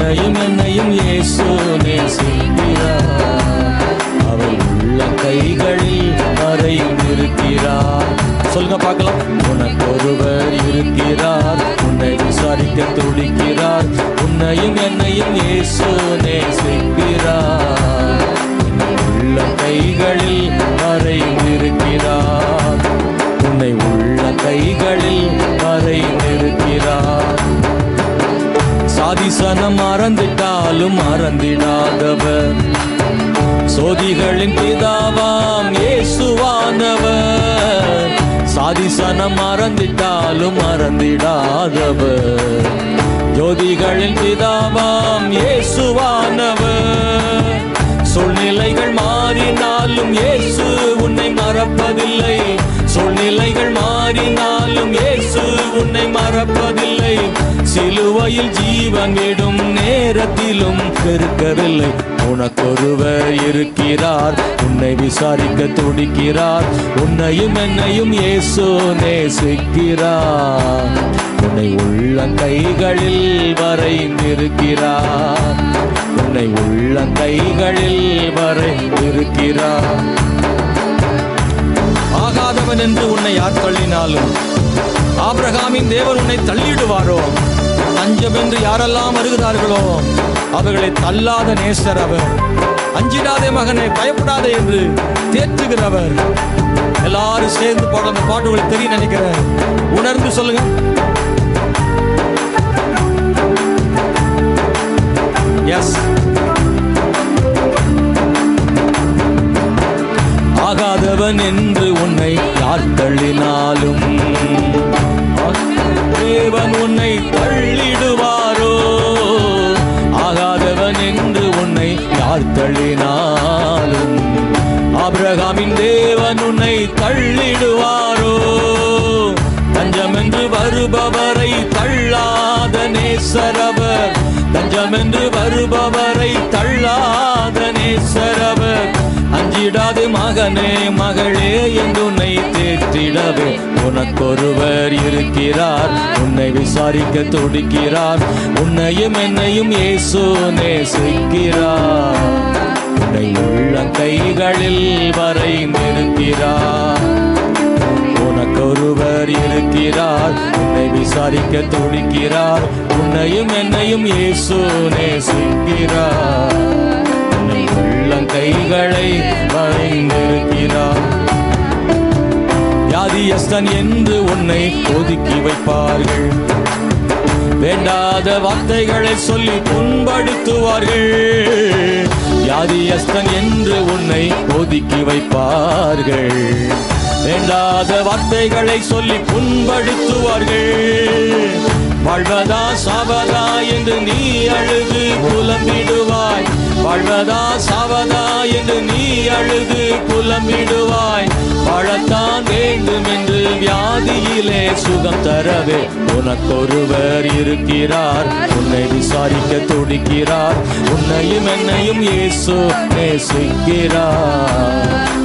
உன்னையும் என்னையும் இயேசு நேசிக்கிறார். அவர் உள்ள கைகளில் மறைந்திருக்கிறார் சொல்லுங்க பார்க்கலாம். உனக்கு ஒருவர் இருக்கிறார். உன்னை விசாரிக்க துடிக்கிறார். உன்னையும் என்னையும் இயேசு நேசிக்கிறார். உள்ள கைகளில் மறைந்திருக்கிறார் உன்னை உள்ள கைகளில் மறைந்திருக்கிறார் ஆதிசனம் மறந்துட்டாலும் மறந்திடாதவர். சோதிகளின் பிதாவாம் இயேசுவானவர். சாதிசனம் மறந்துட்டாலும் மறந்திடாதவர். ஜோதிகளின் பிதாவாம் இயேசுவானவர். சூழ்நிலைகள் மாறினாலும் இயேசு உன்னை மறப்பதில்லை. சூழ்நிலைகள் மாறினாலும் இயேசு உன்னை மறப்பதில்லை. சிலுவையில் ஜீவன் விடும் நேரத்திலும் கருக்கவில்லை உனக்கொருவர் இருக்கிறார் உன்னை விசாரிக்க துடிக்கிறார் உன்னையும் என்னையும் இயேசு நேசிக்கிறார். உன்னை உள்ள கைகளில் வரைந்திருக்கிறார். உன்னை உள்ள கைகளில் வரைந்திருக்கிறார். ஆகாதவன் என்று உன்னை யார் தள்ளினாலும் ஆபிரகாமின் தேவன் உன்னை தள்ளிடுவாரோ? அஞ்சம் என்று யாரெல்லாம் வருகிறார்களோ அவர்களை தள்ளாத நேசர் அவர். அஞ்சிடாதே மகனை பயப்படாதே என்று தேற்றுகிறவர். எல்லாரும் சேர்ந்து பாட அந்த பாட்டுகளை தெரிய தெரியும் நினைக்கிறேன். உணர்ந்து சொல்லுங்க. எஸ் ஆகாதவன் என்று உன்னை யார் தள்ளினாலும். தேவன் உன்னை தள்ளி யார் தள்ளினாலும் ஆபிரகாமின் தேவன் உன்னை தள்ளிடுவாரோ? தஞ்சமென்று வருபவரை தள்ளாத நேசரவர். தஞ்சமென்று வருபவரை தள்ளாத நேசரவர். அஞ்சிடாது மகனே மகளே என்று உன்னை தேற்றிடவே. உனக்கொருவர் இருக்கிறார் உன்னை விசாரிக்க துடிக்கிறார். உன்னையும் என்னையும் இயேசு நேசிக்கிறார். உள்ள கைகளில் வரைந்திருக்கிறார் உனக்கொருவர் இருக்கிறார். உன்னை விசாரிக்க துடிக்கிறார் உன்னையும் என்னையும் இயேசு நேசிக்கிறார் உன்னை உள்ள கைகளை வரைந்திருக்கிறார் யாதியஸ்தன் என்று உன்னை ஒதுக்கி வைப்பார்கள். வேண்டாத வார்த்தைகளை சொல்லி புண்படுத்துவார்கள். வியாதியஸ்தன் என்று உன்னை ஒதுக்கி வைப்பார்கள். வேண்டாத வார்த்தைகளை சொல்லி புண்படுத்துவார்கள். வாழ்வதா சாவதா என்று நீ அழுது புலம்பிடுவாய். வாழ்வதா சாவதா என்று நீ அழுது புலம்பிடுவாய். வாழத்தான் வேண்டும் என்று வியாதியிலே சுகம் தரவே. உனக்கொருவர் இருக்கிறார். உன்னை விசாரிக்க துடிக்கிறார். உன்னையும் என்னையும் இயேசு நேசிக்கிறார்.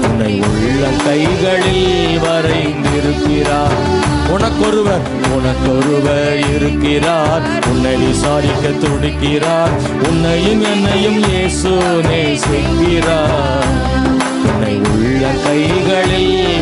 உன்னை உள்ள கைகளில் வரைந்திருக்கிறார். உனக்கொருவர். உனக்கொருவர் இருக்கிறார். உன்னை விசாரிக்க துடிக்கிறார். உன்னையும் என்னையும் இயேசு நேசிக்கிறார். உன்னை உள்ள கைகளில்